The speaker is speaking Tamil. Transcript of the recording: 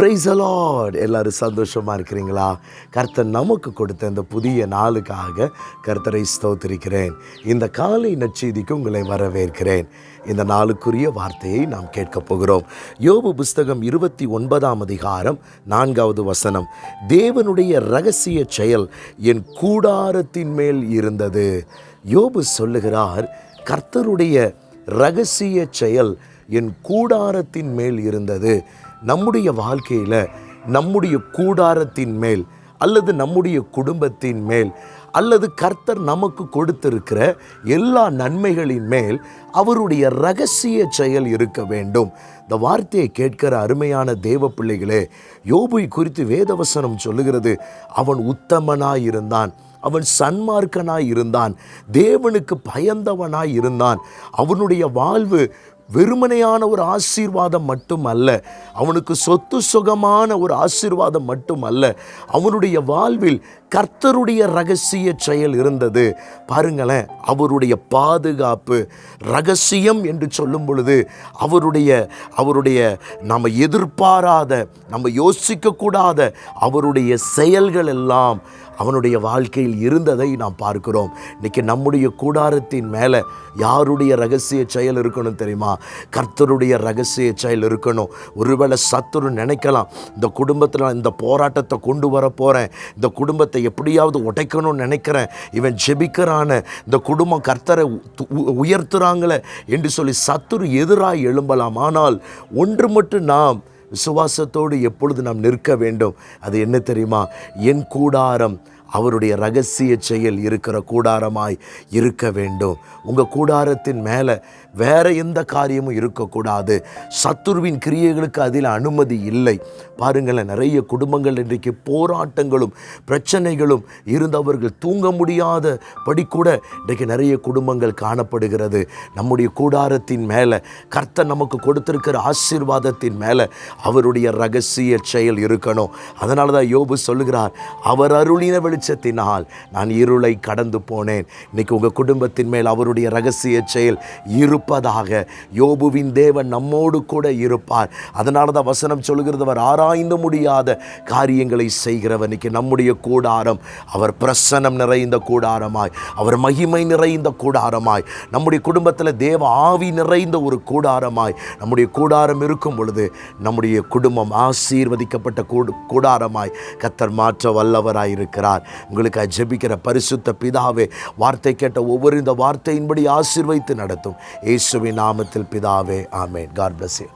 பிரைஸ் அலாட் எல்லாரும் சந்தோஷமாக இருக்கிறீங்களா? கர்த்தர் நமக்கு கொடுத்த இந்த புதிய நாளுக்காக கர்த்தரை ஸ்தோத்திருக்கிறேன். இந்த காலை நச்செய்திக்கு உங்களை வரவேற்கிறேன். இந்த நாளுக்குரிய வார்த்தையை நாம் கேட்கப் போகிறோம். யோபு புஸ்தகம் இருபத்தி ஒன்பதாம் அதிகாரம் நான்காவது வசனம். தேவனுடைய ரகசிய செயல் என் கூடாரத்தின் மேல் இருந்தது. யோபு சொல்லுகிறார் கர்த்தருடைய ரகசிய செயல் என் கூடாரத்தின் மேல் இருந்தது. நம்முடைய வாழ்க்கையில் நம்முடைய கூடாரத்தின் மேல் அல்லது நம்முடைய குடும்பத்தின் மேல் அல்லது கர்த்தர் நமக்கு கொடுத்திருக்கிற எல்லா நன்மைகளின் மேல் அவருடைய ரகசிய செயல் இருக்க வேண்டும். இந்த வார்த்தையை கேட்கிற அருமையான தேவ பிள்ளைகளே யோபை குறித்து வேதவசனம் சொல்லுகிறது. அவன் உத்தமனாய் இருந்தான். அவன் சன்மார்க்கனாய் இருந்தான். தேவனுக்கு பயந்தவனாய் இருந்தான். அவனுடைய வாழ்வு வெறுமனையான ஒரு ஆசீர்வாதம் மட்டும் அல்ல அவனுக்கு சொத்து சுகமான ஒரு ஆசீர்வாதம் மட்டும் அல்ல அவனுடைய வாழ்வில் கர்த்தருடைய ரகசிய செயல் இருந்தது. பாருங்களேன் அவருடைய பாதுகாப்பு ரகசியம் என்று சொல்லும் பொழுது அவருடைய அவருடைய நம்ம எதிர்பாராத நம்ம யோசிக்கக்கூடாத அவருடைய செயல்கள் எல்லாம் அவனுடைய வாழ்க்கையில் இருந்ததை நாம் பார்க்கிறோம். இன்றைக்கி நம்முடைய கூடாரத்தின் மேலே யாருடைய ரகசிய செயல் இருக்கணும் தெரியுமா? கர்த்தருடைய ரகசிய செயல் இருக்கணும். ஒருவேளை சத்துரு நினைக்கலாம் இந்த குடும்பத்தில் இந்த போராட்டத்தை கொண்டு வர போகிறேன் இந்த குடும்பத்தை எப்படியாவது உடைக்கணும்னு நினைக்கிறேன். இவன் ஜெபிக்கிறான. இந்த குடும்பம் கர்த்தரை உயர்த்துறாங்களே என்று சொல்லி சத்துரு எதிராக எழும்பலாம். ஆனால் ஒன்று மட்டும் நாம் விசுவாசத்தோடு எப்பொழுது நாம் நிற்க வேண்டும். அது என்ன தெரியுமா? என் கூடாரம் அவருடைய ரகசிய செயல் இருக்கிற கூடாரமாய் இருக்க வேண்டும். உங்கள் கூடாரத்தின் மேலே வேற எந்த காரியமும் இருக்கக்கூடாது. சத்துருவின் கிரியைகளுக்கு அதில் அனுமதி இல்லை. பாருங்களேன் நிறைய குடும்பங்கள் இன்றைக்கு போராட்டங்களும் பிரச்சனைகளும் இருந்தவர்கள் தூங்க முடியாத படி கூட இன்றைக்கு நிறைய குடும்பங்கள் காணப்படுகிறது. நம்முடைய கூடாரத்தின் மேலே கர்த்தர் நமக்கு கொடுத்திருக்கிற ஆசீர்வாதத்தின் மேலே அவருடைய ரகசிய செயல் இருக்கணும். அதனால தான் யோபு சொல்லுகிறார் அவர் அருளின வெளிச்சத்தினால் நான் இருளை கடந்து போனேன். இன்னைக்கு உங்கள் குடும்பத்தின் மேல் அவருடைய ரகசிய செயல் இருப்பதாக யோபுவின் தேவன் நம்மோடு கூட இருப்பார். அதனால தான் வசனம் சொல்லுகிறது அவர் ஆராய்ந்து முடியாத காரியங்களை செய்கிறவர். இன்னைக்கு நம்முடைய கூடாரம் அவர் பிரசனம் நிறைந்த கூடாரமாய் அவர் மகிமை நிறைந்த கூடாரமாய் நம்முடைய குடும்பத்தில் தேவ ஆவி நிறைந்த ஒரு கூடாரமாய் நம்முடைய கூடாரம் இருக்கும் பொழுது நம்முடைய குடும்பம் ஆசீர்வதிக்கப்பட்ட கூடு கூடாரமாய் கத்தர் மாற்ற வல்லவராய் இருக்கிறார் உங்களுக்கு ஜெபிக்கிற பரிசுத்த பிதாவே வார்த்தை கேட்ட ஒவ்வொரு இந்த வார்த்தையின்படி ஆசிர்வைத்து நடத்தும். இயேசுவின் நாமத்தில் பிதாவே ஆமேன். God bless you